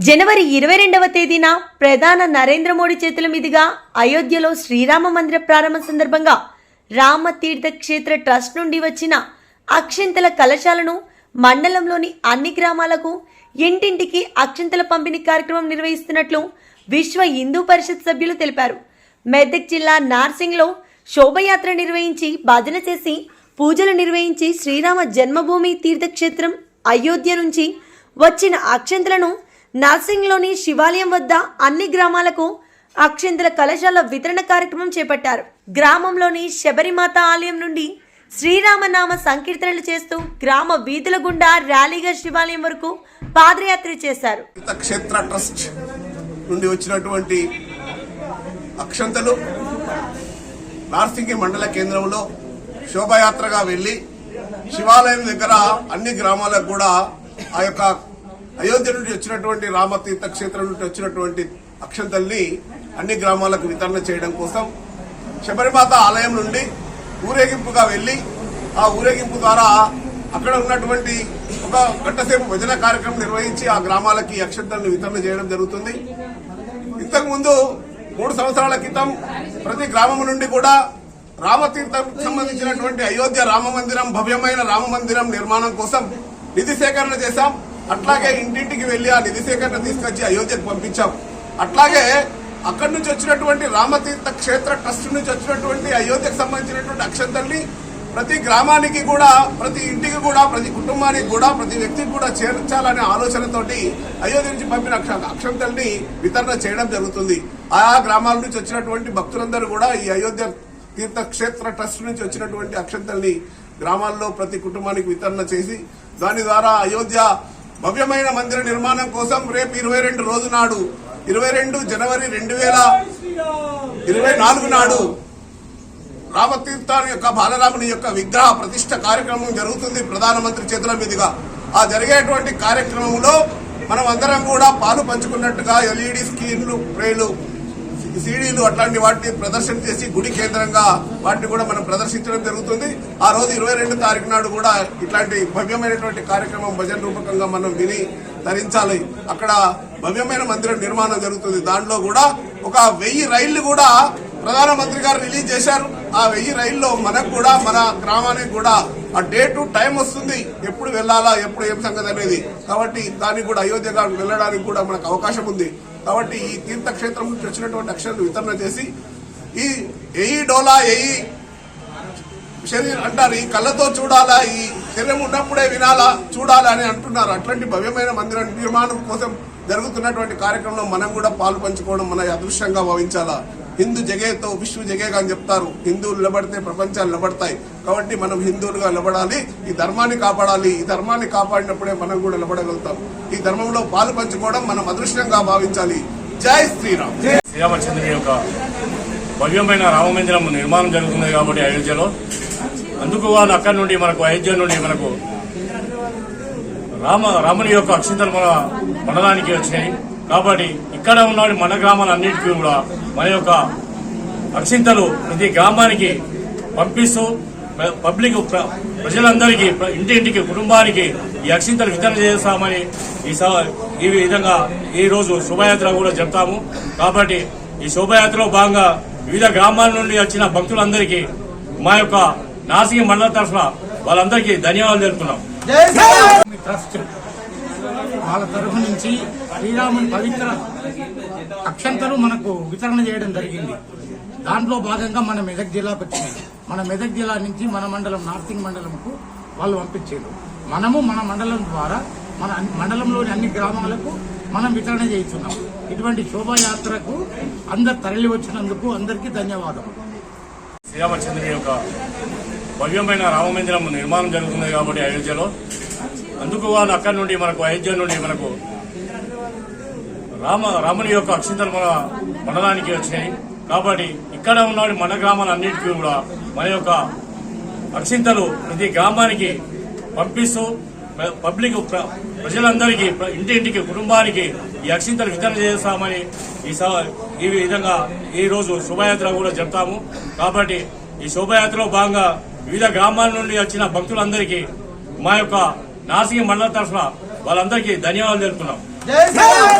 జనవరి ఇరవై రెండవ తేదీన ప్రధాన నరేంద్ర మోడీ చేతుల మీదుగా అయోధ్యలో శ్రీరామ మందిర ప్రారంభ సందర్భంగా రామ క్షేత్ర ట్రస్ట్ నుండి వచ్చిన అక్షింతల కలశాలను మండలంలోని అన్ని గ్రామాలకు ఇంటింటికి అక్షింతల పంపిణీ కార్యక్రమం నిర్వహిస్తున్నట్లు విశ్వ హిందూ పరిషత్ సభ్యులు తెలిపారు. మెదక్ జిల్లా నార్సింగ్లో శోభయాత్ర నిర్వహించి భజన చేసి పూజలు నిర్వహించి శ్రీరామ జన్మభూమి తీర్థక్షేత్రం అయోధ్య నుంచి వచ్చిన అక్షంతలను నార్సింగ్లోని శివాలయం వద్ద అన్ని గ్రామాలకు అక్షింతల కలశాల వితరణ కార్యక్రమం చేపట్టారు. గ్రామంలోని శబరిమాత ఆలయం నుండి శ్రీరామనామ సంకీర్తనలు చేస్తూ గ్రామ వీధుల గుండా ర్యాలీగా శివాలయం వరకు పాదయాత్ర చేశారు. క్షేత్ర ట్రస్ట్ నుండి వచ్చినటువంటి అక్షంతలు నార్సింగి మండల కేంద్రంలో శోభయాత్రగా వెళ్ళి శివాలయం దగ్గర అన్ని గ్రామాలకు కూడా ఆ యొక్క అయోధ్య నుండి వచ్చినటువంటి రామతీర్థ క్షేత్రం నుండి వచ్చినటువంటి అక్షంతల్ని అన్ని గ్రామాలకు వితరణ చేయడం కోసం శబరిమాత ఆలయం నుండి ఊరేగింపుగా వెళ్ళి ఆ ఊరేగింపు ద్వారా అక్కడ ఉన్నటువంటి ఒక గంటసేపు భజన కార్యక్రమం నిర్వహించి ఆ గ్రామాలకి అక్షతల్ని వితరణ చేయడం జరుగుతుంది. ఇంతకుముందు మూడు సంవత్సరాల క్రితం ప్రతి గ్రామం నుండి కూడా రామతీర్థం సంబంధించినటువంటి అయోధ్య రామ మందిరం భవ్యమైన రామ మందిరం నిర్మాణం కోసం నిధి సేకరణ చేశాం. అట్లాగే ఇంటింటికి వెళ్ళి ఆ నిధి సేకరణ తీసుకొచ్చి అయోధ్యకు పంపించాం. అట్లాగే అక్కడి నుంచి వచ్చినటువంటి రామతీర్థ క్షేత్ర ట్రస్ట్ నుంచి వచ్చినటువంటి అయోధ్యకు సంబంధించినటువంటి అక్షంతల్ని ప్రతి గ్రామానికి కూడా ప్రతి ఇంటికి కూడా ప్రతి కుటుంబానికి కూడా ప్రతి వ్యక్తికి కూడా చేర్చాలనే ఆలోచనతోటి అయోధ్య నుంచి పంపిన అక్ష- అక్షంతల్ని వితరణ చేయడం జరుగుతుంది. ఆయా గ్రామాల నుంచి వచ్చినటువంటి భక్తులందరూ కూడా ఈ అయోధ్య తీర్థక్షేత్ర ట్రస్ట్ నుంచి వచ్చినటువంటి అక్షంతల్ని గ్రామాల్లో ప్రతి కుటుంబానికి వితరణ చేసి దాని ద్వారా అయోధ్య భవ్యమైన మందిర నిర్మాణం కోసం రేపు ఇరవై రెండు రోజు నాడు ఇరవై రెండు జనవరి రెండు వేల ఇరవై నాలుగు నాడు రామతీర్థాని యొక్క బాలరాముని యొక్క విగ్రహ ప్రతిష్ట కార్యక్రమం జరుగుతుంది ప్రధానమంత్రి చేతుల మీదుగా. ఆ జరిగేటువంటి కార్యక్రమంలో మనం అందరం కూడా పాలు పంచుకున్నట్టుగా ఎల్ఈడి స్క్రీన్లు ప్రేలు సీడీలు అట్లాంటి వాటిని ప్రదర్శన చేసి గుడి కేంద్రంగా వాటిని కూడా మనం ప్రదర్శించడం జరుగుతుంది. ఆ రోజు ఇరవై రెండు తారీఖు నాడు కూడా ఇట్లాంటి భవ్యమైనటువంటి కార్యక్రమం భజన రూపకంగా మనం విని ధరించాలి. అక్కడ భవ్యమైన మందిరం నిర్మాణం జరుగుతుంది. దాంట్లో కూడా ఒక వెయ్యి రైళ్ళు కూడా ప్రధానమంత్రి గారు రిలీజ్ చేశారు. ఆ వెయ్యి రైల్లో మనకు కూడా మన గ్రామానికి కూడా ఆ డే టు టైం వస్తుంది. ఎప్పుడు వెళ్ళాలా ఎప్పుడు ఏం సంగతి అనేది. కాబట్టి దానికి కూడా అయోధ్య గారు వెళ్ళడానికి కూడా మనకు అవకాశం ఉంది. కాబట్టి ఈ తీర్థక్షేత్రం నుంచి వచ్చినటువంటి అక్షరాలు వితరణ చేసి ఈ ఎయి డోలా ఎయి శరీరం అంటారు ఈ కళ్ళతో చూడాలా ఈ శరీరం ఉన్నప్పుడే వినాలా చూడాలా అని అంటున్నారు. అట్లాంటి భవ్యమైన మందిర నిర్మాణం కోసం జరుగుతున్నటువంటి కార్యక్రమంలో మనం కూడా పాలు పంచుకోవడం మన అదృష్టంగా భావించాలా? హిందూ జగేతో విశ్వ జగేగా అని చెప్తారు. హిందువులు నిలబడితే ప్రపంచాలు నిలబడతాయి. కాబట్టి మనం హిందువులుగా నిలబడాలి ఈ ధర్మాన్ని కాపాడాలి. ఈ ధర్మాన్ని కాపాడినప్పుడే మనం కూడా నిలబడగలుగుతాం. ఈ ధర్మంలో పాలు పంచుకోవడం మనం అదృష్టంగా భావించాలి. జై శ్రీరామ్. శ్రీరామచంద్రుని యొక్క భవ్యమైన రామమందిరం నిర్మాణం జరుగుతుంది కాబట్టి అయోధ్యలో అందుకు వాళ్ళు అక్కడి నుండి మనకు అయోధ్య నుండి మనకు రామ రాముని యొక్క అక్షింతలు మన మండలానికి వచ్చినాయి. కాబట్టి ఇక్కడ ఉన్న మన గ్రామాలన్నిటికీ కూడా మన యొక్క అక్షింతలు ప్రతి గ్రామానికి పంపిస్తూ పబ్లిక్ ప్ర- ప్రజలందరికీ ప్ర- ఇంటింటికి కుటుంబానికి ఈ అక్షింతలు వితరణ చేస్తామని ఈ ఈ విధంగా ఈ రోజు శోభయాత్ర కూడా చెప్తాము కాబట్టి ఈ శోభయాత్రలో భాగంగా వివిధ గ్రామాల నుండి వచ్చిన భక్తులందరికీ మా యొక్క నాసిక మండల తరఫున వాళ్ళందరికీ ధన్యవాదాలు తెలుపుతున్నాం. ట్రస్ట్ వాళ్ళ తరఫు నుంచి శ్రీరాముని పవిత్ర అక్షంతలు మనకు వితరణ చేయడం జరిగింది. దాంట్లో భాగంగా మన మెదక్ జిల్లాకు వచ్చింది మన మెదక్ జిల్లా నుంచి మన మండలం నార్సింగ్ మండలంకు వాళ్ళు పంపించారు. మనము మన మండలం ద్వారా మన మండలంలోని అన్ని గ్రామాలకు మనం వితరణ చేస్తున్నాం ఇటువంటి శోభాయాత్రకు అందరు తరలి వచ్చినందుకు అందరికీ ధన్యవాదాలు శ్రీరామచంద్రుని యొక్క భవ్యమైన రామమందిరం నిర్మాణం జరుగుతుంది కాబట్టి అయోధ్యలో అందుకు వాళ్ళు అక్కడి నుండి మనకు అయోధ్య నుండి మనకు రామ రాముని యొక్క అక్షింతలు మన మండలానికి వచ్చినాయి. కాబట్టి ఇక్కడ ఉన్న మన గ్రామాలన్నిటికీ కూడా మన యొక్క అక్షింతలు ప్రతి గ్రామానికి పంపిస్తూ పబ్లిక్ ప్రజలందరికీ ఇంటింటికి కుటుంబానికి ఈ అక్షింతలు వితరణ చేస్తామని ఈ ఈ విధంగా ఈ రోజు శోభయాత్ర కూడా చెప్తాము కాబట్టి ఈ శోభయాత్రలో భాగంగా వివిధ గ్రామాల నుండి వచ్చిన భక్తులందరికీ మా యొక్క నాసిక మండల తరఫున వాళ్ళందరికీ ధన్యవాదాలు తెలుపుతున్నాం.